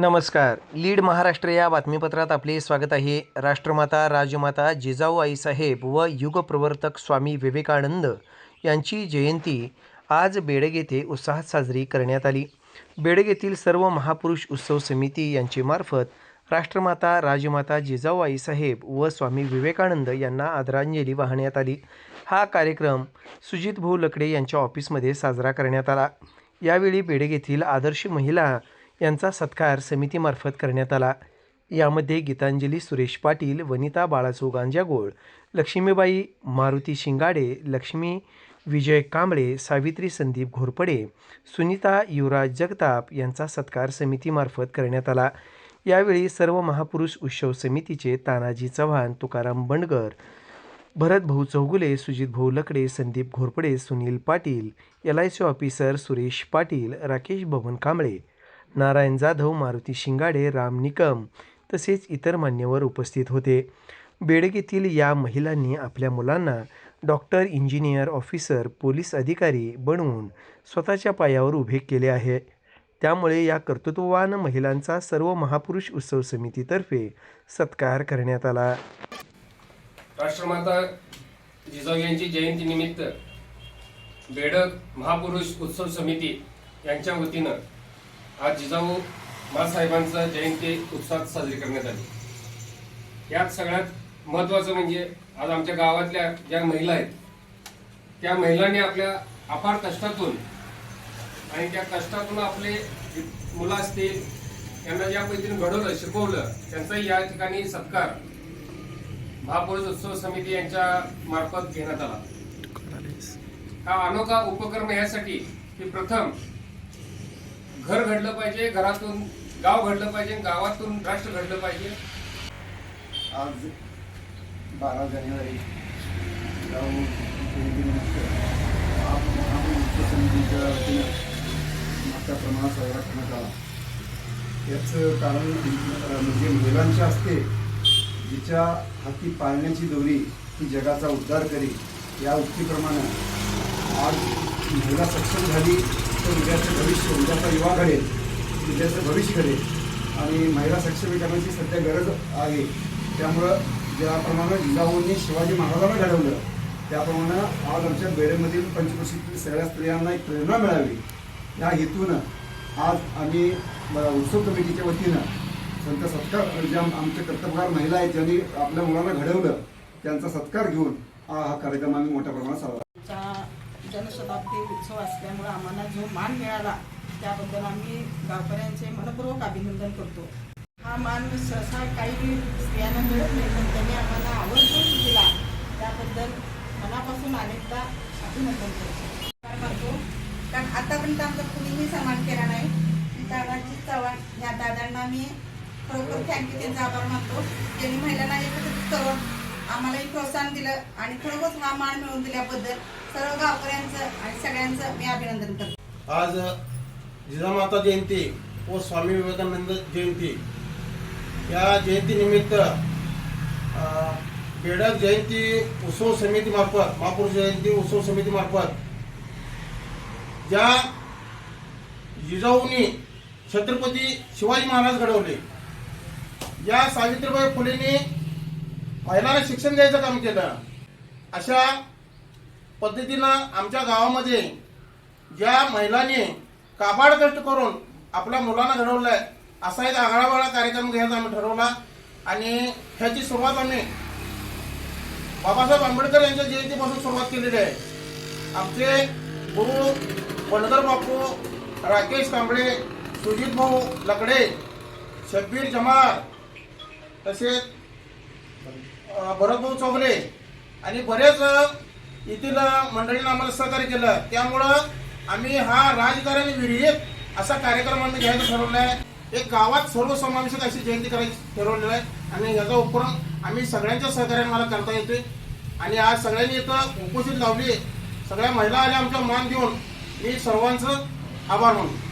नमस्कार. लीड महाराष्ट्र या बातमीपत्रात आपले स्वागत आहे. राष्ट्रमाता राजमाता जिजाऊ आईसाहेब व युगप्रवर्तक स्वामी विवेकानंद यांची जयंती आज बेडग येथे उत्साहात साजरी करण्यात आली. बेडग येथील सर्व महापुरुष उत्सव समिती यांचे मार्फत राष्ट्रमाता राजमाता जिजाऊ आईसाहेब व स्वामी विवेकानंद यांना आदरांजली वाहण्यात आली. हा कार्यक्रम सुजित भाऊ लकडे यांच्या ऑफिसमध्ये साजरा करण्यात आला. यावेळी बेडग येथील आदर्श महिला यांचा सत्कार समितीमार्फत करण्यात आला. यामध्ये गीतांजली सुरेश पाटील वनिता बाळासो गांजागोळ लक्ष्मीबाई मारुती शिंगाडे लक्ष्मी विजय कांबळे सावित्री संदीप घोरपडे सुनीता युवराज जगताप यांचा सत्कार समितीमार्फत करण्यात आला. यावेळी सर्व महापुरुष उत्सव समितीचे तानाजी चव्हाण तुकाराम बंडगर भरत भाऊ चौगुले सुजित भाऊ Lakde Sandeep Ghorpade Sunil Patil L I C officer Suresh Patil Rakesh Bhavan Kamble Narayan Jadhav Maruti Shingade Ram Nikam तसेच इतर मान्यवर उपस्थित होते. बेडग येथील या महिलांनी आपल्या मुलांना डॉक्टर इंजिनियर ऑफिसर पोलीस अधिकारी बनवून स्वतःच्या पायावर उभे केले आहे. त्यामुळे या कर्तृत्ववान महिलांचा सर्व महापुरुष उत्सव समितीतर्फे सत्कार करण्यात आला. राष्ट्रमाता जिजाऊ यांची जयंती निमित्त बेडक महापुरुष उत्सव समिती यांच्या वतीनं आज जिजाऊ मासाहेबांचा जयंती उत्साहात साजरी करण्यात आली. यात सगळ्यात महत्वाचं म्हणजे आज आमच्या गावातल्या ज्या महिला आहेत त्या महिलांनी आपल्या अपार कष्टातून आणि त्या कष्टातून आपले मुलं असतील त्यांना ज्या पद्धतीने घडवलं शिकवलं त्यांचाही या ठिकाणी सत्कार महापुरुष उत्सव समिती यांच्या मार्फत घेण्यात आला. हा अनोखा उपक्रम यासाठी की प्रथम घर घडलं पाहिजे घरातून गाव घडलं पाहिजे गावातून राष्ट्र घडलं पाहिजे. आज बारा जानेवारी जाऊन समितीच्या वतीनं मोठ्या प्रमाणात साजरा करण्यात आला. याचं कारण म्हणजे महिलांच्या असते जिच्या हाती पाळण्याची दोरी ही जगाचा उद्धार करी या उक्तीप्रमाणे आज महिला सक्षम झाली. तर उद्याचं भविष्य उद्याचा युवा घडेल उद्याचं भविष्य घडेल आणि महिला सक्षमीकरणाची सध्या गरज आहे. त्यामुळं ज्याप्रमाणे जिजाऊंनी शिवाजी महाराजांना घडवलं त्याप्रमाणे आज आमच्या बेडेमधील पंचकृषीतील सगळ्या स्त्रियांना एक प्रेरणा मिळावी. या हेतूनं आज आम्ही ब- उत्सव कमिटीच्या वतीनं संत सत्कार ज्या आमच्या कर्तबगार महिला आहेत ज्यांनी आपल्या मुलांना घडवलं त्यांचा सत्कार घेऊन हा हा कार्यक्रम आम्ही मोठ्या प्रमाणात साजरा जनशताब्दी उत्सव असल्यामुळे आम्हाला जो मान मिळाला त्याबद्दल आम्ही गावकऱ्यांचे मनपूर्वक अभिनंदन करतो. हा मान सहसा काही स्त्रियांना मिळत नाही पण त्यांनी आम्हाला आवर्जून दिला. त्याबद्दल मनापासून अनेकदा अभिनंदन करतो. करतो. कारण आतापर्यंत आमचा कुणीही सन्मान केला नाही. दादाजी चव्हाण या दादांना मी खरोखर थँक्यू त्यांचा आभार मानतो. त्यांनी महिलांना एकत्रित करून आम्हालाही प्रोत्साहन दिलं आणि खरोखर हा मान मिळवून दिल्याबद्दल सर्व गावकऱ्यांचं आणि सगळ्यांचं मी अभिनंदन करतो. आज जिजामाता जयंती व स्वामी विवेकानंद जयंती या जयंतीनिमित्त बेडक जयंती उत्सव समितीमार्फत महापुरुष जयंती उत्सव समितीमार्फत ज्या जिजाऊनी छत्रपती शिवाजी महाराज घडवले या सावित्रीबाई फुलेंनी महिलांना शिक्षण द्यायचं काम केलं. अशा पद्धतीनं आमच्या गावामध्ये ज्या महिलांनी काबाड कष्ट करून आपल्या मुलांना घडवलंय असा एक आगळावाळा कार्यक्रम घ्यायचा आम्ही ठरवला. आणि ह्याची सुरुवात आम्ही बाबासाहेब आंबेडकर यांच्या जयंतीपासून सुरुवात केलेली आहे. आमचे गुरु बनगर बापू राकेश कांबळे सुजित भाऊ लकडे शब्बीर जमार तसेच भरतभाऊ चौगले आणि बरेच येथील मंडळीनं आम्हाला सहकार्य केलं. त्यामुळं आम्ही हा राजकारण विरहित असा कार्यक्रम आम्ही घ्यायचं ठरवला आहे. एक गावात सर्वसमावेशक अशी जयंती करायची ठरवलेलं आहे आणि याचा उपक्रम आम्ही सगळ्यांच्या सहकार्याने मला करता येते आणि आज सगळ्यांनी इथं उपस्थित लावली. सगळ्या महिला आल्या आमच्या मान देऊन मी सर्वांचं आभार मानतो.